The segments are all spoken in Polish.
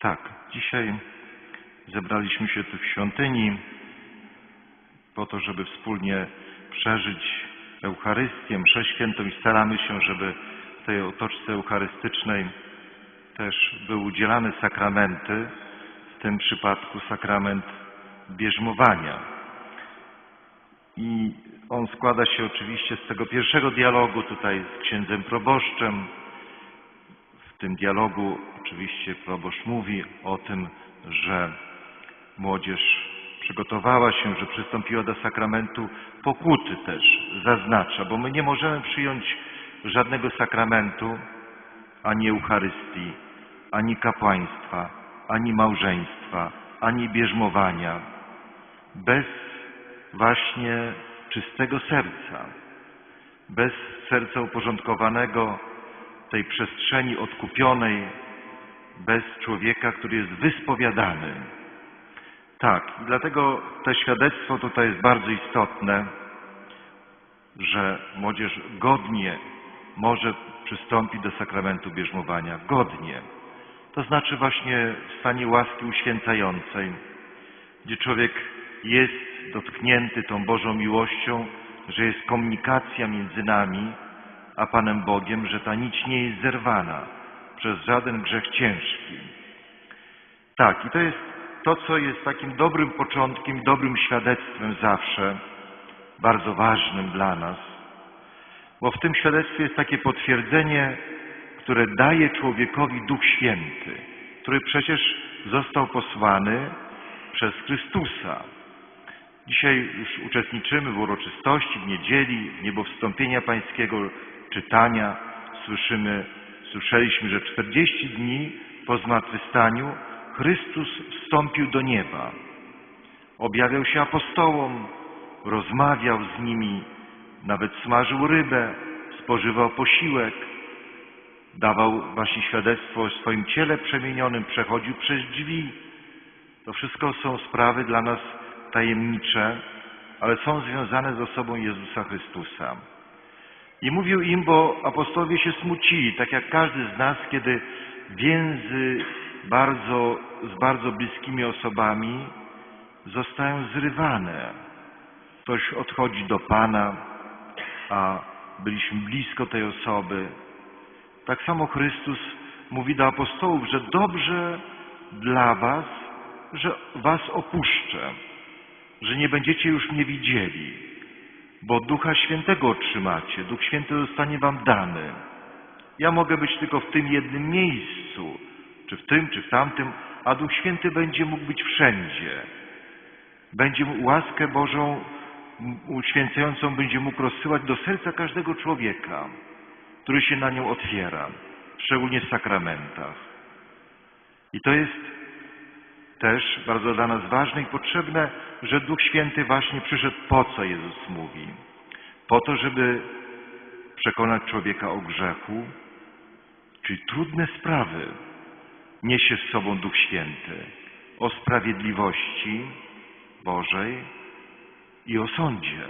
Tak, dzisiaj zebraliśmy się tu w świątyni po to, żeby wspólnie przeżyć Eucharystię, mszę świętą i staramy się, żeby w tej otoczce eucharystycznej też były udzielane sakramenty, w tym przypadku sakrament bierzmowania. I on składa się oczywiście z tego pierwszego dialogu tutaj z księdzem proboszczem. W tym dialogu oczywiście proboszcz mówi o tym, że młodzież przygotowała się, że przystąpiła do sakramentu. Pokuty też, zaznacza, bo my nie możemy przyjąć żadnego sakramentu, ani Eucharystii, ani kapłaństwa, ani małżeństwa, ani bierzmowania, bez właśnie czystego serca, bez serca uporządkowanego tej przestrzeni odkupionej, bez człowieka, który jest wyspowiadany. Tak, dlatego to świadectwo tutaj jest bardzo istotne, że młodzież godnie może przystąpić do sakramentu bierzmowania. Godnie. To znaczy właśnie w stanie łaski uświęcającej, gdzie człowiek jest dotknięty tą Bożą miłością, że jest komunikacja między nami a Panem Bogiem, że ta nić nie jest zerwana przez żaden grzech ciężki. Tak, i to jest to, co jest takim dobrym początkiem, dobrym świadectwem zawsze, bardzo ważnym dla nas, bo w tym świadectwie jest takie potwierdzenie, które daje człowiekowi Duch Święty, który przecież został posłany przez Chrystusa. Dzisiaj już uczestniczymy w uroczystości, w niedzieli, w niebowstąpienia Pańskiego, czytania. Słyszymy, słyszeliśmy, że 40 dni po zmartwychwstaniu Chrystus wstąpił do nieba. Objawiał się apostołom, rozmawiał z nimi, nawet smażył rybę, spożywał posiłek, dawał właśnie świadectwo o swoim ciele przemienionym, przechodził przez drzwi. To wszystko są sprawy dla nas tajemnicze, ale są związane z osobą Jezusa Chrystusa. I mówił im, bo apostołowie się smucili, tak jak każdy z nas, kiedy więzy bardzo, z bardzo bliskimi osobami zostają zrywane. Ktoś odchodzi do Pana, a byliśmy blisko tej osoby. Tak samo Chrystus mówi do apostołów, że dobrze dla was, że was opuszczę, że nie będziecie już mnie widzieli, bo Ducha Świętego otrzymacie, Duch Święty zostanie wam dany. Ja mogę być tylko w tym jednym miejscu, czy w tym, czy w tamtym, a Duch Święty będzie mógł być wszędzie. Będzie łaskę Bożą uświęcającą będzie mógł rozsyłać do serca każdego człowieka, który się na nią otwiera, szczególnie w sakramentach. I to jest też bardzo dla nas ważne i potrzebne, że Duch Święty właśnie przyszedł po co Jezus mówi? Po to, żeby przekonać człowieka o grzechu, czyli trudne sprawy niesie z sobą Duch Święty, o sprawiedliwości Bożej i o sądzie.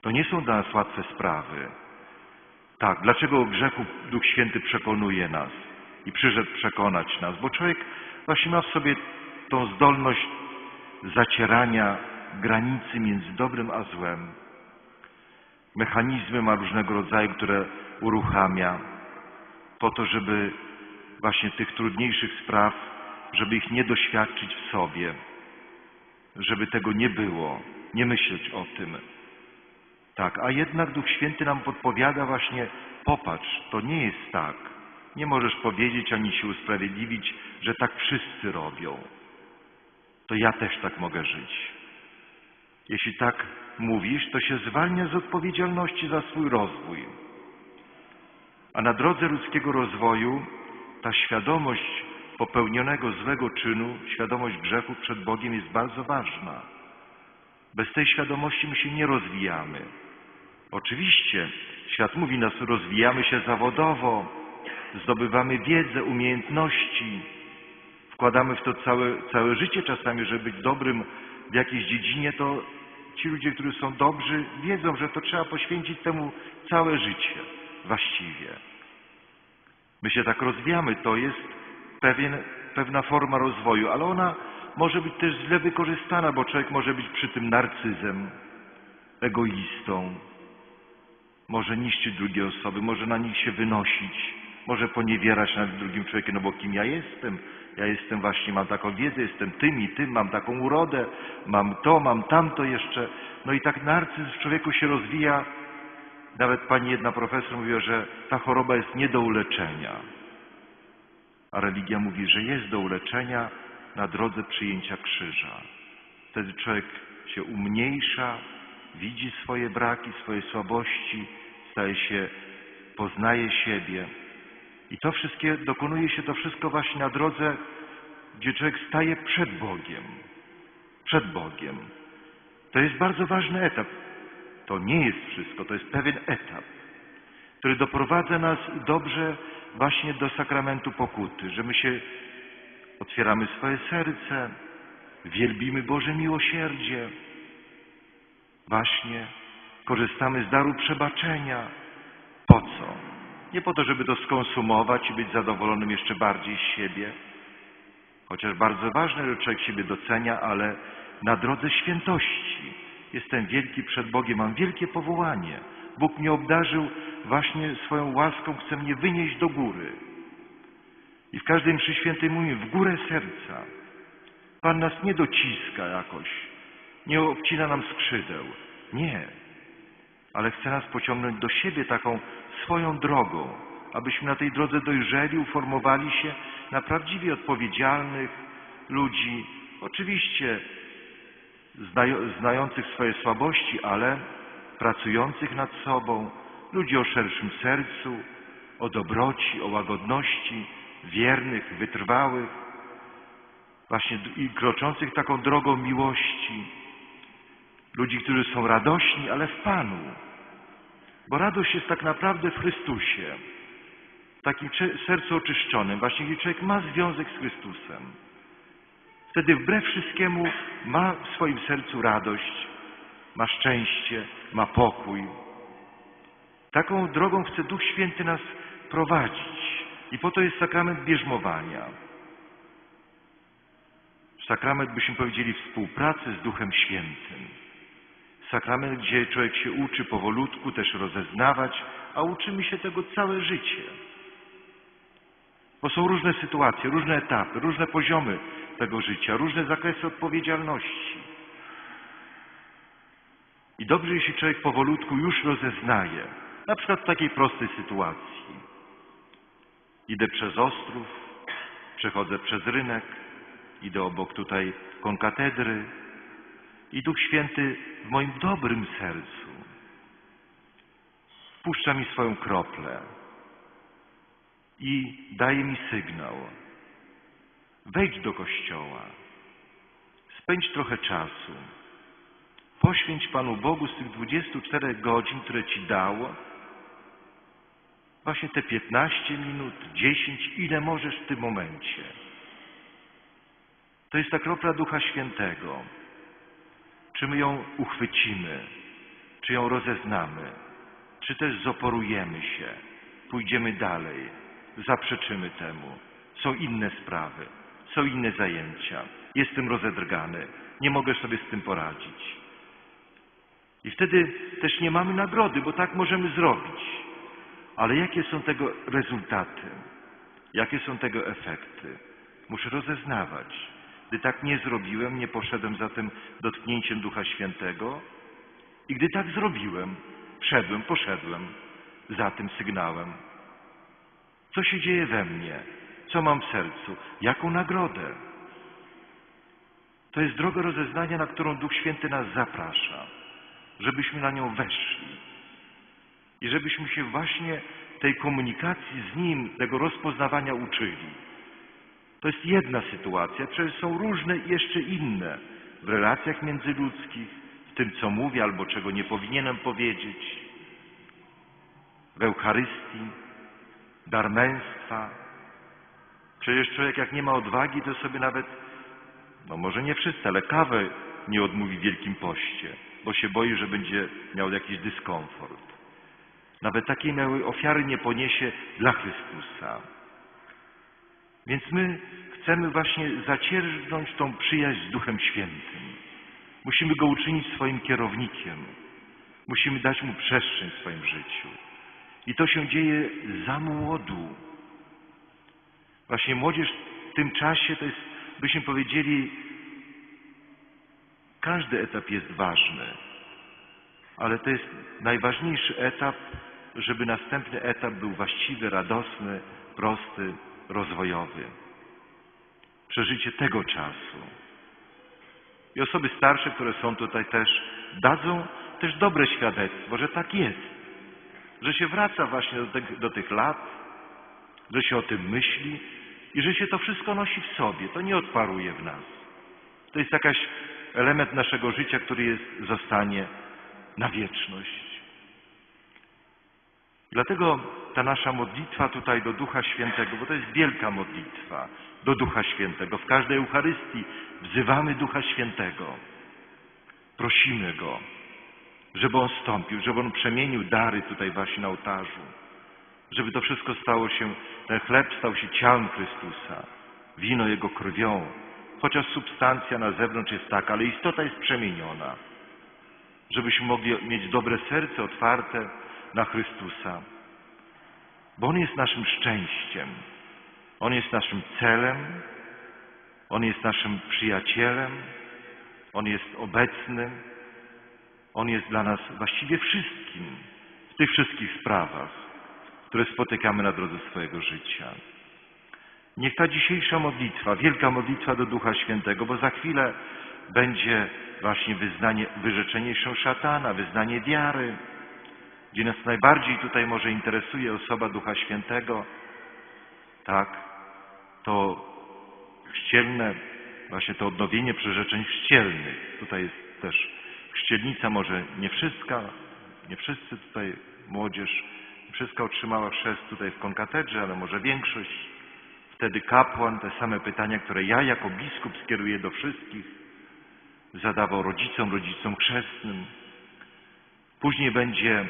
To nie są dla nas łatwe sprawy. Tak, dlaczego o grzechu Duch Święty przekonuje nas i przyszedł przekonać nas? Bo człowiek właśnie ma w sobie tą zdolność zacierania granicy między dobrem a złem. Mechanizmy ma różnego rodzaju, które uruchamia po to, żeby właśnie tych trudniejszych spraw, żeby ich nie doświadczyć w sobie, żeby tego nie było, nie myśleć o tym. Tak, a jednak Duch Święty nam podpowiada właśnie, popatrz, to nie jest tak. Nie możesz powiedzieć ani się usprawiedliwić, że tak wszyscy robią. To ja też tak mogę żyć. Jeśli tak mówisz, to się zwalnia z odpowiedzialności za swój rozwój. A na drodze ludzkiego rozwoju ta świadomość popełnionego złego czynu, świadomość grzechu przed Bogiem jest bardzo ważna. Bez tej świadomości my się nie rozwijamy. Oczywiście świat mówi nas, rozwijamy się zawodowo, zdobywamy wiedzę, umiejętności, wkładamy w to całe, całe życie czasami, żeby być dobrym w jakiejś dziedzinie, to ci ludzie, którzy są dobrzy, wiedzą, że to trzeba poświęcić temu całe życie właściwie. My się tak rozwijamy, to jest pewien pewna forma rozwoju, ale ona może być też źle wykorzystana, bo człowiek może być przy tym narcyzem, egoistą, może niszczyć drugie osoby, może na nich się wynosić, może poniewierać nad drugim człowiekiem, no bo kim ja jestem? Ja jestem właśnie, mam taką wiedzę, jestem tym i tym, mam taką urodę, mam to, mam tamto jeszcze. No i tak narcyzm w człowieku się rozwija. Nawet pani jedna profesor mówiła, że ta choroba jest nie do uleczenia. A religia mówi, że jest do uleczenia na drodze przyjęcia krzyża. Wtedy człowiek się umniejsza, widzi swoje braki, swoje słabości, staje się, poznaje siebie. I to wszystkie, dokonuje się to wszystko właśnie na drodze, gdzie człowiek staje przed Bogiem. Przed Bogiem. To jest bardzo ważny etap. To nie jest wszystko, to jest pewien etap, który doprowadza nas dobrze właśnie do sakramentu pokuty, że my się otwieramy swoje serce, wielbimy Boże miłosierdzie, właśnie korzystamy z daru przebaczenia. Po co? Nie po to, żeby to skonsumować i być zadowolonym jeszcze bardziej z siebie, chociaż bardzo ważne, że człowiek siebie docenia, ale na drodze świętości. Jestem wielki przed Bogiem, mam wielkie powołanie. Bóg mnie obdarzył właśnie swoją łaską, chce mnie wynieść do góry. I w każdym mszy świętej mówimy w górę serca. Pan nas nie dociska jakoś, nie obcina nam skrzydeł. Nie. Ale chce nas pociągnąć do siebie taką swoją drogą, abyśmy na tej drodze dojrzeli, uformowali się na prawdziwie odpowiedzialnych ludzi, oczywiście znających swoje słabości, ale pracujących nad sobą, ludzi o szerszym sercu, o dobroci, o łagodności, wiernych, wytrwałych, właśnie i kroczących taką drogą miłości, ludzi, którzy są radośni, ale w Panu. Bo radość jest tak naprawdę w Chrystusie, takim sercu oczyszczonym, właśnie gdzie człowiek ma związek z Chrystusem. Wtedy wbrew wszystkiemu ma w swoim sercu radość, ma szczęście, ma pokój. Taką drogą chce Duch Święty nas prowadzić. I po to jest sakrament bierzmowania. Sakrament, byśmy powiedzieli, współpracy z Duchem Świętym. Sakrament, gdzie człowiek się uczy powolutku też rozeznawać, a uczymy się tego całe życie. Bo są różne sytuacje, różne etapy, różne poziomy tego życia, różne zakresy odpowiedzialności. I dobrze, jeśli człowiek powolutku już rozeznaje, na przykład w takiej prostej sytuacji. Idę przez Ostrów, przechodzę przez rynek, idę obok tutaj konkatedry i Duch Święty w moim dobrym sercu wpuszcza mi swoją kroplę i daje mi sygnał. Wejdź do kościoła, spędź trochę czasu, poświęć Panu Bogu z tych 24 godzin, które Ci dało, właśnie te 15 minut, 10, ile możesz w tym momencie. To jest ta kropla Ducha Świętego. Czy my ją uchwycimy, czy ją rozeznamy, czy też zoporujemy się, pójdziemy dalej, zaprzeczymy temu. Są inne sprawy, są inne zajęcia. Jestem rozedrgany, nie mogę sobie z tym poradzić. I wtedy też nie mamy nagrody, bo tak możemy zrobić. Ale jakie są tego rezultaty? Jakie są tego efekty? Muszę rozeznawać. Gdy tak nie zrobiłem, nie poszedłem za tym dotknięciem Ducha Świętego i gdy tak zrobiłem, wszedłem, poszedłem za tym sygnałem. Co się dzieje we mnie? Co mam w sercu? Jaką nagrodę? To jest droga rozeznania, na którą Duch Święty nas zaprasza, żebyśmy na nią weszli i żebyśmy się właśnie tej komunikacji z Nim, tego rozpoznawania uczyli. To jest jedna sytuacja, przecież są różne jeszcze inne w relacjach międzyludzkich, w tym, co mówię albo czego nie powinienem powiedzieć, w Eucharystii, dar męstwa. Przecież człowiek, jak nie ma odwagi, to sobie nawet, no może nie wszyscy, ale kawę nie odmówi w Wielkim Poście, bo się boi, że będzie miał jakiś dyskomfort. Nawet takiej ofiary nie poniesie dla Chrystusa. Więc my chcemy właśnie zacierżnąć tą przyjaźń z Duchem Świętym. Musimy Go uczynić swoim kierownikiem. Musimy dać Mu przestrzeń w swoim życiu. I to się dzieje za młodu. Właśnie młodzież w tym czasie to jest, byśmy powiedzieli, każdy etap jest ważny, ale to jest najważniejszy etap, żeby następny etap był właściwy, radosny, prosty, rozwojowy. Przeżycie tego czasu. I osoby starsze, które są tutaj też, dadzą też dobre świadectwo, że tak jest. Że się wraca właśnie do tych, do tych lat, że się o tym myśli i że się to wszystko nosi w sobie. To nie odparuje w nas. To jest jakaś element naszego życia, który jest, zostanie na wieczność. Dlatego ta nasza modlitwa tutaj do Ducha Świętego, bo to jest wielka modlitwa do Ducha Świętego. W każdej Eucharystii wzywamy Ducha Świętego. Prosimy Go, żeby On stąpił, żeby On przemienił dary tutaj właśnie na ołtarzu. Żeby to wszystko stało się, ten chleb stał się ciałem Chrystusa, wino Jego krwią. Chociaż substancja na zewnątrz jest taka, ale istota jest przemieniona. Żebyśmy mogli mieć dobre serce otwarte na Chrystusa. Bo On jest naszym szczęściem. On jest naszym celem. On jest naszym przyjacielem. On jest obecny. On jest dla nas właściwie wszystkim w tych wszystkich sprawach, które spotykamy na drodze swojego życia. Niech ta dzisiejsza modlitwa, wielka modlitwa do Ducha Świętego, bo za chwilę będzie właśnie wyznanie, wyrzeczenie się szatana, wyznanie wiary, gdzie nas najbardziej tutaj może interesuje osoba Ducha Świętego, tak, to chrzcielne, właśnie to odnowienie przyrzeczeń chrzcielnych. Tutaj jest też chrzcielnica, może nie wszystka, nie wszyscy tutaj, młodzież, nie wszystka otrzymała chrzest tutaj w konkatedrze, ale może większość. Wtedy kapłan te same pytania, które ja jako biskup skieruję do wszystkich, zadawał rodzicom, rodzicom chrzestnym. Później będzie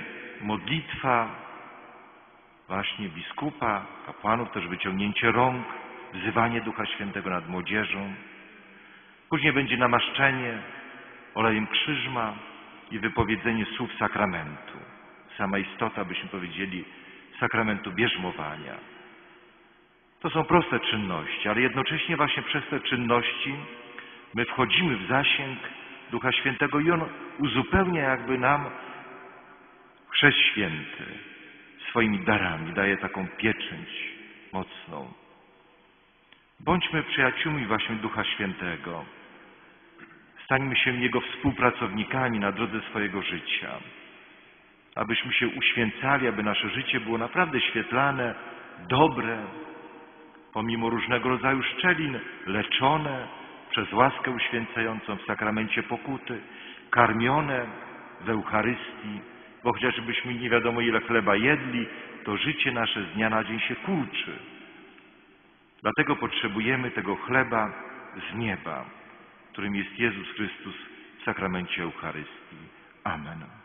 modlitwa właśnie biskupa, kapłanów, też wyciągnięcie rąk, wzywanie Ducha Świętego nad młodzieżą. Później będzie namaszczenie olejem krzyżma i wypowiedzenie słów sakramentu. Sama istota, byśmy powiedzieli, sakramentu bierzmowania. To są proste czynności, ale jednocześnie właśnie przez te czynności my wchodzimy w zasięg Ducha Świętego i On uzupełnia jakby nam chrzest święty swoimi darami, daje taką pieczęć mocną. Bądźmy przyjaciółmi właśnie Ducha Świętego. Stańmy się Jego współpracownikami na drodze swojego życia. Abyśmy się uświęcali, aby nasze życie było naprawdę świetlane, dobre, pomimo różnego rodzaju szczelin, leczone przez łaskę uświęcającą w sakramencie pokuty, karmione w Eucharystii, bo chociażbyśmy nie wiadomo ile chleba jedli, to życie nasze z dnia na dzień się kurczy. Dlatego potrzebujemy tego chleba z nieba, którym jest Jezus Chrystus w sakramencie Eucharystii. Amen.